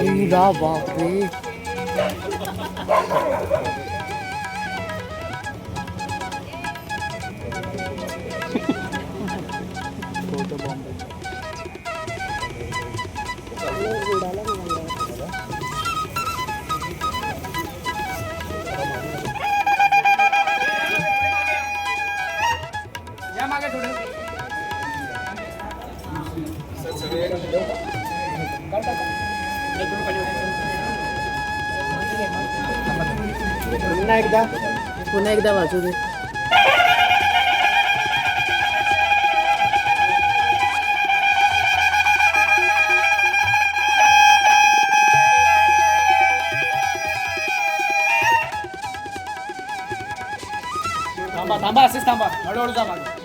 अरे बापरे या पुन्हा एकदा. पुन्हा एकदा वाचू दे. थांबा थांबा असेच थांबा. हळूहळू जा मागे.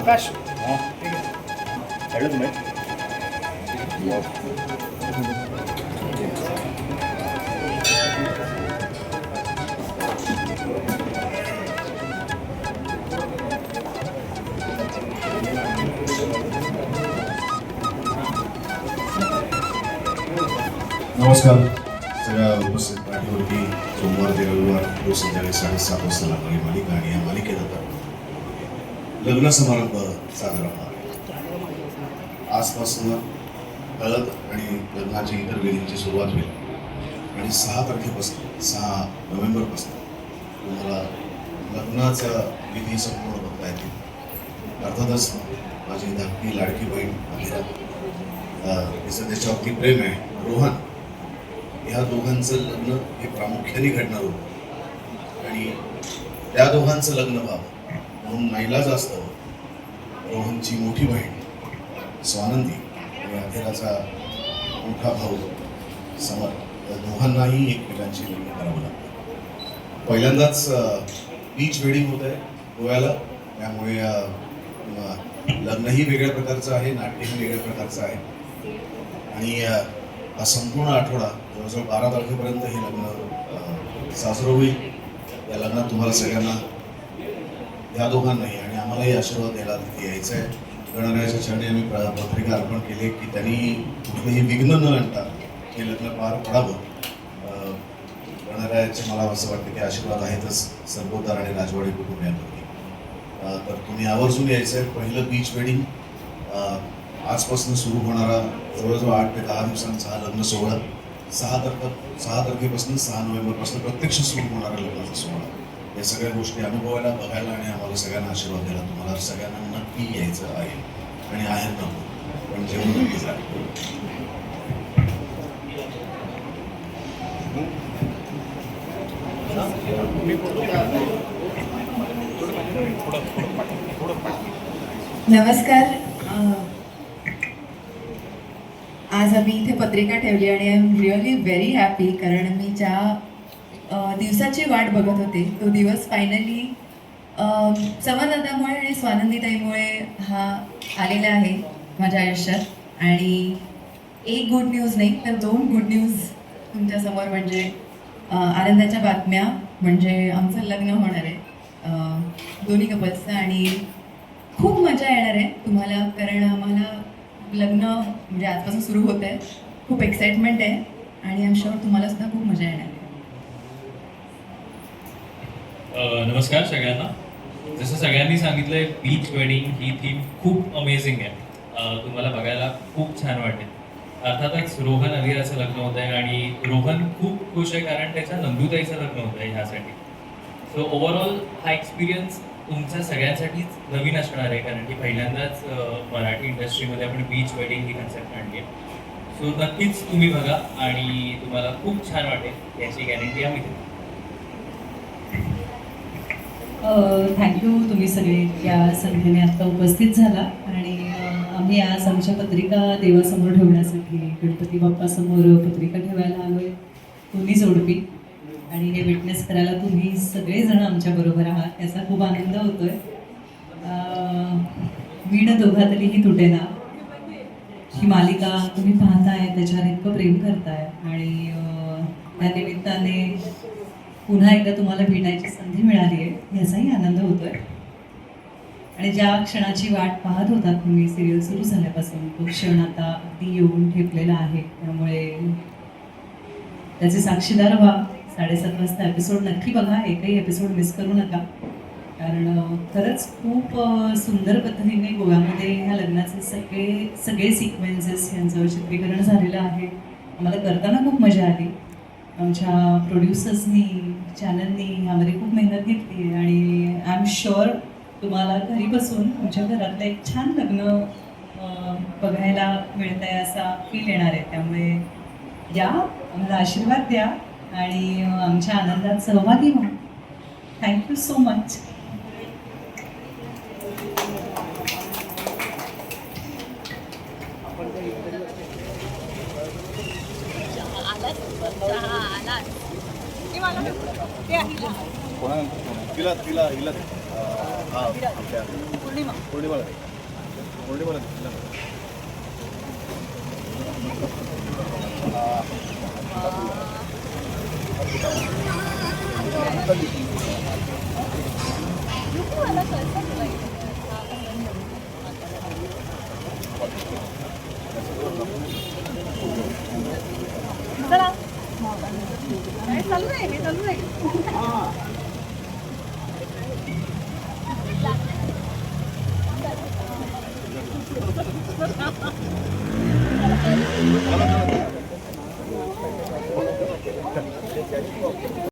तरी कोणाचं आकाश नमस्कार सगळ्या उपस्थित पाठीवरती सोमवार ते रविवार रोज संध्याकाळी साडेसात वाजता लागणारी मालिका आणि या मालिकेत आता लग्न समारंभ साजरा होणार आहे. आजपासून हळद आणि लग्नाची इतर विधींची सुरुवात होईल. आणि सहा तारखेपासून सहा नोव्हेंबरपासून तुम्हाला लग्नाचा विधी संपूर्ण बघता येतील. अर्थातच माझी धाकटी लाडकी बहीण अभिरा तिचं त्याच्यावरती प्रेम आहे. रोहन ह्या दोघांचं लग्न हे प्रामुख्याने घडणार होतं. आणि त्या दोघांचं लग्न व्हावं. म्हणून नाईलाज असतो. रोहनची मोठी बहीण स्वानंदी आणि अधेराचा मोठा भाऊ समर. या दोघांनाही एकमेकांची लग्न करावं लागतं. पहिल्यांदाच बीच वेडिंग होत आहे गोव्याला. त्यामुळे लग्नही वेगळ्या प्रकारचं आहे नाट्यही वेगळ्या प्रकारचं आहे. आणि हा संपूर्ण आठवडा जवळजवळ बारा तारखेपर्यंत हे लग्न साजरं होईल. या लग्नात तुम्हाला सगळ्यांना या दोघांनाही आणि आम्हालाही आशीर्वाद द्यायला तिथे यायचं आहे. गणरायाच्या चरणी आम्ही प्र- पत्रिका अर्पण केली की त्यांनी कुठलेही विघ्न न आणता हे लग्न पार पडावं. गणरायाचे मला असं वाटतं की आशीर्वाद आहेतच सर्वोद्धार आणि राजवाडी कुटुंब अ, तर तुम्ही आवर्जून यायचं आहे. पहिलं बीच वेडिंग आजपासून सुरू होणारा जवळजवळ आठ ते दहा दिवसांचा हा लग्न सोहळा. सहा तारखे सहा तारखेपासून सहा नोव्हेंबरपासून प्रत्यक्ष सुरू होणारा लग्नाचा सोहळा. या सगळ्या गोष्टी अनुभवायला बघायला आणि आम्हाला सगळ्यांना आशीर्वाद द्यायला तुम्हाला सगळ्यांना नक्की यायचं आहे. आणि आहेत नको पण. जेवण नक्की नमस्कार. आज आम्ही इथे पत्रिका ठेवली आणि I am really very happy कारण मी ज्या दिवसाची वाट बघत होते. तो दिवस फायनली संवाददातामुळे आणि स्वानंदीताईमुळे हा आलेला आहे माझ्या आयुष्यात. आणि एक गुड न्यूज नाही तर दोन गुड न्यूज तुमच्यासमोर म्हणजे आनंदाच्या बातम्या म्हणजे आमचं लग्न होणार आहे. दोन्ही कपल्सचं आणि खूप मजा येणार आहे तुम्हाला कारण आम्हाला लग्न म्हणजे आजपासून सुरू होत आहे खूप एक्साइटमेंट आहे आणि आम शुअर तुम्हाला सुद्धा खूप मजा येणार आहे अ, नमस्कार सगळ्यांना. जसं सगळ्यांनी सांगितलंय बीच वेडिंग ही थीम खूप अमेझिंग आहे. तुम्हाला बघायला खूप छान वाटेल. अर्थातच रोहन अविराचं लग्न होत आहे आणि रोहन खूप खुश आहे कारण त्याच्या नंदुताईचं लग्न होत आहे ह्यासाठी. सो ओव्हरऑल हा एक्सपिरियन्स तुमच्या सगळ्यांसाठीच नवीन असणार आहे कारण की पहिल्यांदाच मराठी इंडस्ट्रीमध्ये आपण बीच वेडिंग ही कन्सेप्ट आणली आहे. सो नक्कीच तुम्ही बघा आणि तुम्हाला खूप छान वाटेल याची गॅरंटी आम्ही देतो. थँक्यू तुम्ही सगळे या संख्येने आता उपस्थित झाला आणि आम्ही आज आमच्या पत्रिका देवासमोर ठेवण्यासाठी गणपती बाप्पासमोर पत्रिका ठेवायला हलो आहे तुम्ही जोडपी. आणि हे विटनेस करायला तुम्ही सगळेजण आमच्याबरोबर आहात. याचा खूप आनंद होतो आहे वीण दोघातलीही तुटेना. ही मालिका तुम्ही पाहताय त्याच्यावर इतकं प्रेम करताय. आणि त्या निमित्ताने पुन्हा एकदा तुम्हाला भेटायची संधी मिळाली आहे याचाही आनंद होतोय. आणि ज्या क्षणाची वाट पाहत होता तुम्ही सिरियल सुरू झाल्यापासून तो क्षण आता अगदी येऊन ठेपलेला आहे. त्यामुळे त्याचे साक्षीदार व्हा. साडेसात वाजता एपिसोड नक्की बघा. एकही एपिसोड मिस करू नका. कारण खरंच खूप सुंदर पद्धतीने गोव्यामध्ये ह्या लग्नाचे सगळे सगळे सिक्वेन्सेस यांचं चित्रीकरण झालेलं आहे. आम्हाला करताना खूप मजा आली. आमच्या प्रोड्युसर्सनी चॅनलनी यामध्ये खूप मेहनत घेतली आहे आणि आय एम शुअर तुम्हाला घरी बसून तुमच्या घरातलं एक छान लग्न बघायला मिळत आहे असा फील येणार आहे. त्यामुळे या आम्हाला आशीर्वाद द्या आणि आमच्या आनंदात सहभागी व्हा. थँक्यू सो मच तिला तिला हिला हा आपल्या पौर्णिमा पौर्णिमाला पौर्णिमाला तिला 哎，他累，他累。啊。